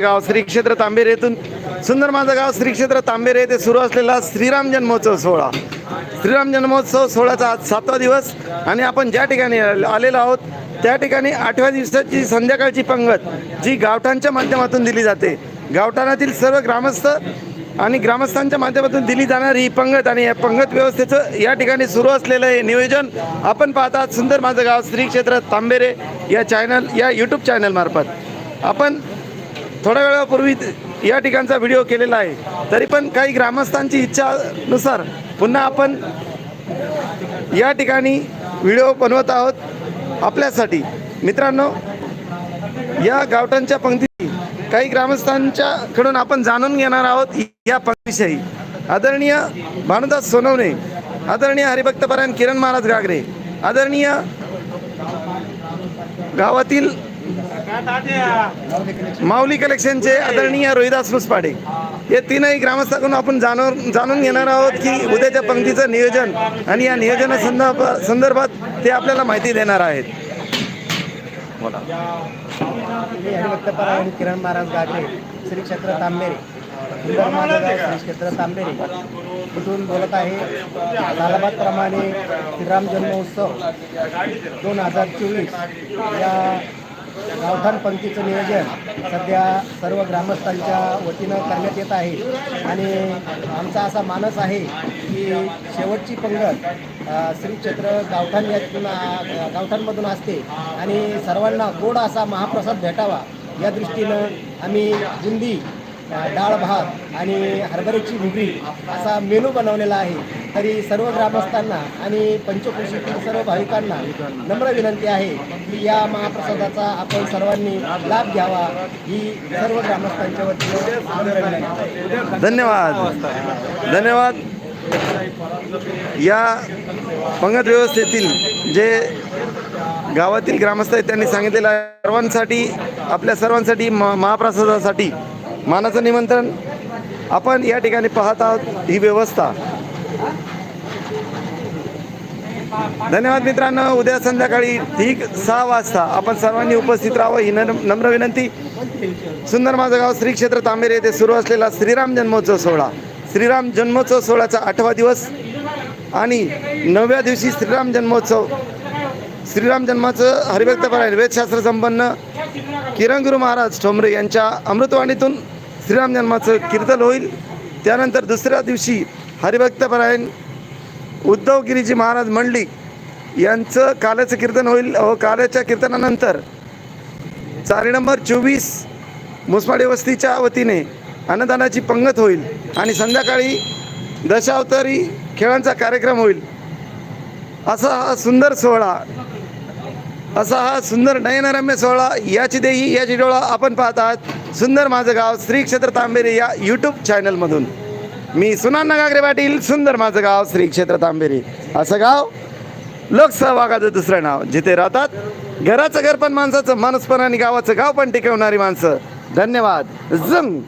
गाव श्री क्षेत्र तांबेरे येथून सुंदर माझं गाव श्री क्षेत्र तांबेरे येथे सुरू असलेला श्रीराम जन्मोत्सव सोहळा. श्रीराम जन्मोत्सव सोहळ्याचा आज सातवा दिवस आणि आपण ज्या ठिकाणी आलेलो आहोत त्या ठिकाणी आठव्या दिवसाची संध्याकाळची पंगत जी गावठांच्या माध्यमातून दिली जाते. गावठाणातील सर्व ग्रामस्थ आणि ग्रामस्थांच्या माध्यमातून दिली जाणारी ही पंगत आणि या पंगत व्यवस्थेचं या ठिकाणी सुरू असलेलं हे नियोजन आपण पाहतात सुंदर माझं गाव श्री क्षेत्र तांबेरे या चॅनल या यूट्यूब चॅनलमार्फत आपण थोड्या वेळापूर्वी या ठिकाणचा व्हिडिओ केलेला आहे. तरी पण काही ग्रामस्थांची इच्छानुसार पुन्हा आपण या ठिकाणी व्हिडिओ बनवत आहोत आपल्यासाठी. मित्रांनो या गावठांच्या पंक्ती काही ग्रामस्थांच्याकडून आपण जाणून घेणार आहोत या पंक्तीविषयी. आदरणीय भानुदास सोनवणे आदरणीय हरिभक्तपरायण किरण महाराज गागरे आदरणीय गावातील माऊली कलेक्शनचे आदरणीय रोहिदास मुसपाडे हे तीनही ग्रामस्थाकडून आपण जाणून जाणून घेणार आहोत की उद्याच्या पंक्तीचं नियोजन आणि या नियोजना संदर्भ संदर्भात ते आपल्याला माहिती देणार आहेत. किरण महाराज गागरे श्री क्षेत्र तांबेरे श्री क्षेत्र तांबेरे कुठून बोलत आहे सालाबादप्रमाणे श्रीराम जन्मोत्सव दोन हजार चोवीस या गावठाण पंक्तीचं नियोजन सध्या सर्व ग्रामस्थांच्या वतीनं करण्यात येत आहे. आणि आमचा असा मानस आहे की शेवटची पंगत श्री क्षेत्र गावठाण यातून गावठाणमधून असते. आणि सर्वांना गोड असा महाप्रसाद भेटावा या दृष्टीनं आम्ही बुंदी डाळ भात आणि हरभऱ्याची भुगरी असा मेनू बनवलेला आहे. तरी सर्व ग्रामस्थांना आणि पंचक्रोशीतील सर्व भाविकांना नम्र विनंती आहे की या महाप्रसादाचा आपण सर्वांनी लाभ घ्यावा. ही सर्व ग्रामस्थांच्या वतीने धन्यवाद. धन्यवाद. या पंगत व्यवस्थेतील जे गावातील ग्रामस्थ आहेत त्यांनी सांगितलेलं आहे सर्वांसाठी आपल्या सर्वांसाठी म महाप्रसादासाठी मानाचं निमंत्रण. आपण या ठिकाणी पाहत आहोत ही व्यवस्था. धन्यवाद मित्रांनो उद्या संध्याकाळी ठीक सहा वाजता आपण सर्वांनी उपस्थित राहावं ही नम्र विनंती. सुंदर माझं गाव श्री क्षेत्र तांबेरे येथे सुरू असलेला श्रीराम जन्मोत्सव सोहळा. श्रीराम जन्मोत्सव सोहळ्याचा आठवा दिवस आणि नवव्या दिवशी श्रीराम जन्मोत्सव. श्रीराम जन्माचं हरिभक्तपरायण वेदशास्त्र संपन्न किरण गुरु महाराज ठोंबरे यांच्या अमृतवाणीतून श्रीराम जन्माचं कीर्तन होईल. त्यानंतर दुसऱ्या दिवशी हरिभक्तपरायण उद्धवगिरीजी महाराज मंडलिक यांचं काल्याचं कीर्तन होईल अहो काल्याच्या कीर्तनानंतर चारी नंबर चोवीस मुसमाडी वस्तीच्या वतीने अन्नदानाची पंगत होईल आणि संध्याकाळी दशावतारी खेळांचा कार्यक्रम होईल. असा हा सुंदर सोहळा असा हा सुंदर नयनरम्य सोहळा याची देही याची डोळा आपण पाहत आहात. सुंदर माझं गाव श्री क्षेत्र तांबेरे या यूट्यूब चॅनलमधून मी सुनाना गागरे पाटील सुंदर माझं गाव श्री क्षेत्र तांबेरी. असं गाव लोकसहभागाचं दुसरं नाव जिथे राहतात घराचं घर पण माणसाचं माणूसपण आणि गावाचं गाव पण टिकवणारी माणसं. धन्यवाद. जंग